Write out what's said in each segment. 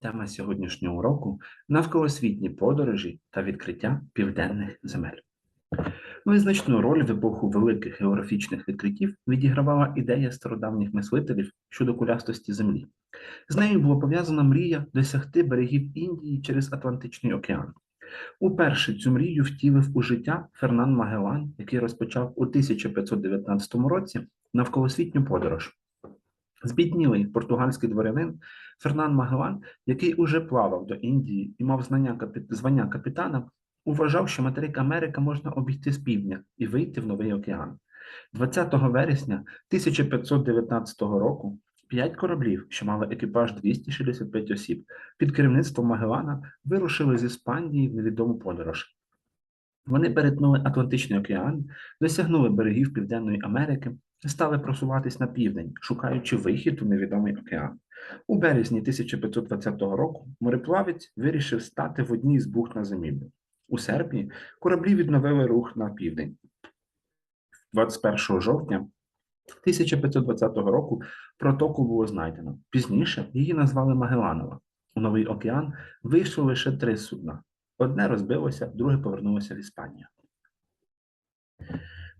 Тема сьогоднішнього уроку навколосвітні подорожі та відкриття південних земель. Визначну роль в епоху великих географічних відкриттів відігравала ідея стародавніх мислителів щодо кулястості землі. З нею була пов'язана мрія досягти берегів Індії через Атлантичний океан. Уперше цю мрію втілив у життя Фернан Магеллан, який розпочав у 1519 році навколосвітню подорож. Збіднілий португальський дворянин Фернан Магеллан, який уже плавав до Індії і мав знання звання капітана, вважав, що материк Америка можна обійти з півдня і вийти в Новий океан. 20 вересня 1519 року п'ять кораблів, що мали екіпаж 265 осіб, під керівництвом Магеллана вирушили з Іспанії в невідому подорож. Вони перетнули Атлантичний океан, досягнули берегів Південної Америки і стали просуватись на південь, шукаючи вихід у невідомий океан. У березні 1520 року мореплавець вирішив стати в одній з бухт на зимівлю. У серпні кораблі відновили рух на південь. 21 жовтня 1520 року протоку було знайдено. Пізніше її назвали Магеланова. У Новий океан вийшло лише три судна. Одне розбилося, друге повернулося в Іспанію.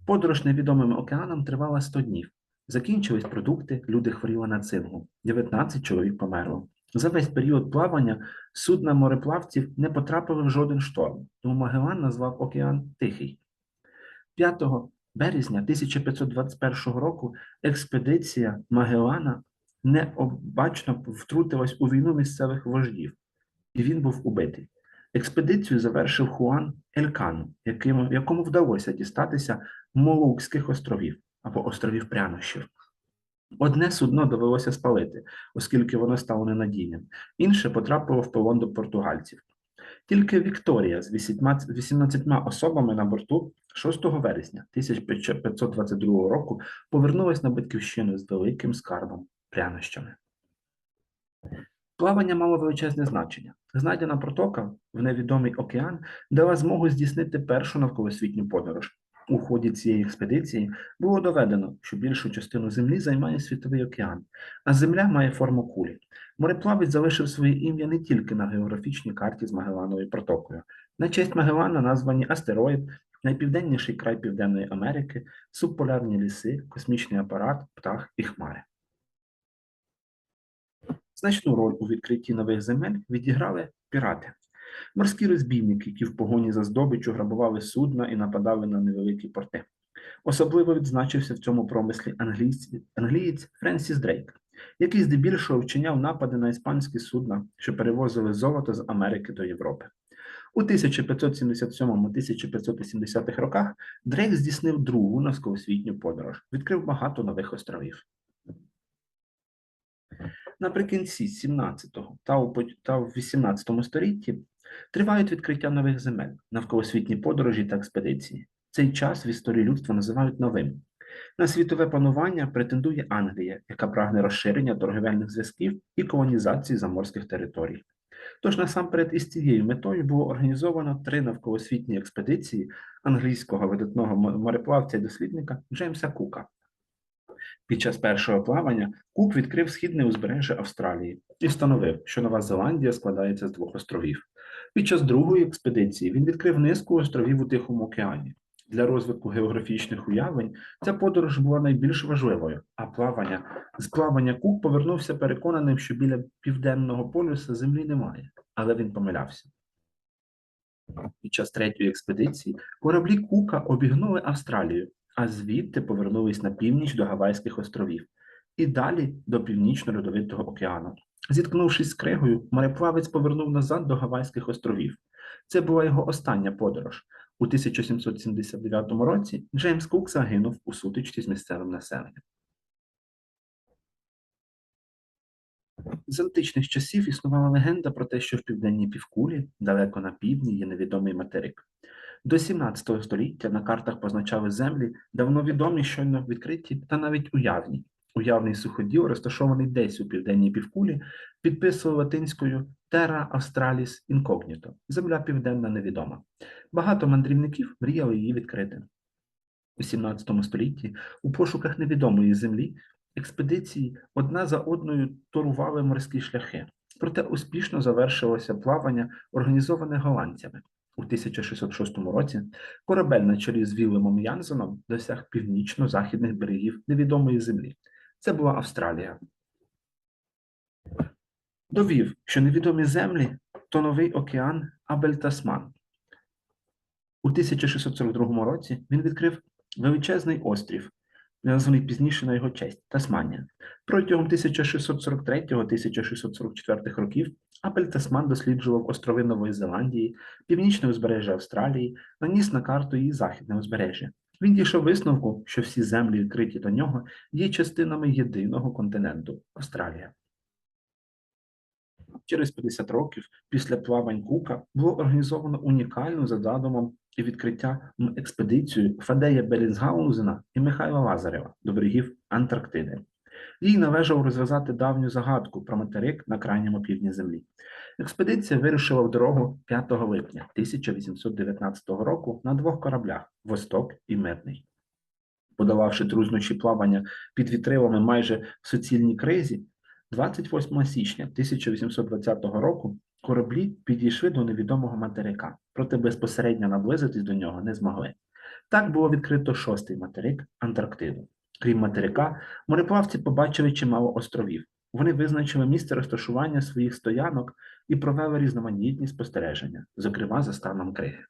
Подорож невідомим океаном тривала 100 днів. Закінчились продукти, люди хворіли на цингу. 19 чоловік померло. За весь період плавання судна мореплавців не потрапили в жоден шторм, тому Магеллан назвав океан Тихий. 5 березня 1521 року експедиція Магеллана необачно втрутилась у війну місцевих вождів, і він був убитий. Експедицію завершив Хуан Елькану, якому вдалося дістатися Молукських островів або островів прянощів. Одне судно довелося спалити, оскільки воно стало ненадійним, інше потрапило в полон до португальців. Тільки Вікторія з 18 особами на борту 6 вересня 1522 року повернулась на батьківщину з великим скарбом прянощами. Плавання мало величезне значення. Знайдена протока в невідомий океан дала змогу здійснити першу навколосвітню подорож. У ході цієї експедиції було доведено, що більшу частину землі займає світовий океан, а земля має форму кулі. Мореплавець залишив своє ім'я не тільки на географічній карті з Магеллановою протокою. На честь Магеллана названі астероїд, найпівденніший край Південної Америки, субполярні ліси, космічний апарат, птах і хмари. Значну роль у відкритті нових земель відіграли пірати. Морські розбійники, які в погоні за здобиччю грабували судна і нападали на невеликі порти. Особливо відзначився в цьому промислі англієць, англієць Френсіс Дрейк, який здебільшого вчиняв напади на іспанські судна, що перевозили золото з Америки до Європи. У 1577-1580 роках Дрейк здійснив другу навколосвітню подорож, відкрив багато нових островів. Наприкінці 17 та у та в 18 столітті тривають відкриття нових земель, навколосвітні подорожі та експедиції. Цей час в історії людства називають новим. На світове панування претендує Англія, яка прагне розширення торговельних зв'язків і колонізації заморських територій. Тож насамперед із цією метою було організовано три навколосвітні експедиції англійського видатного мореплавця і дослідника Джеймса Кука. Під час першого плавання Кук відкрив східне узбережжя Австралії і встановив, що Нова Зеландія складається з двох островів. Під час другої експедиції він відкрив низку островів у Тихому океані. Для розвитку географічних уявлень ця подорож була найбільш важливою, а плавання з плавання Кук повернувся переконаним, що біля південного полюса землі немає, але він помилявся. Під час третьої експедиції кораблі Кука обігнули Австралію, а звідти повернулись на північ до Гавайських островів і далі до Північно-Льодовитого океану. Зіткнувшись з кригою, мореплавець повернув назад до Гавайських островів. Це була його остання подорож. У 1779 році Джеймс Кук загинув у сутичці з місцевим населенням. З античних часів існувала легенда про те, що в південній півкулі, далеко на півдні, є невідомий материк. До 17 століття на картах позначали землі, давно відомі, щойно відкриті та навіть уявні. Уявний суходіл, розташований десь у південній півкулі, підписував латинською Terra Australis Incognito – земля південна невідома. Багато мандрівників мріяли її відкрити. У 17 столітті у пошуках невідомої землі експедиції одна за одною торували морські шляхи. Проте успішно завершилося плавання, організоване голландцями. У 1606 році корабель на чолі з Вілемом Янсеном досяг північно-західних берегів невідомої землі. Це була Австралія. Довів, що невідомі землі то новий океан Абель-Тасман. У 1642 році він відкрив величезний острів, названий пізніше на його честь Тасманія. Протягом 1643-1644 років Апель-Тасман досліджував острови Нової Зеландії, північне узбережжя Австралії, наніс на карту її західне узбережжя. Він дійшов висновку, що всі землі, відкриті до нього, є частинами єдиного континенту Австралія. Через 50 років після плавань Кука було організовано унікальну за задумом і відкриття експедицію Фадея Белінсгаузена і Михайла Лазарева до берегів Антарктиди. Їй належало розв'язати давню загадку про материк на крайньому півдні землі. Експедиція вирушила в дорогу 5 липня 1819 року на двох кораблях Восток і Мирний. Подолавши труднощі плавання під вітривами майже в суцільній кризі, 28 січня 1820 року кораблі підійшли до невідомого материка, проте безпосередньо наблизитись до нього не змогли. Так було відкрито шостий материк Антарктиду. Крім материка, мореплавці побачили чимало островів. Вони визначили місце розташування своїх стоянок і провели різноманітні спостереження, зокрема за станом криги.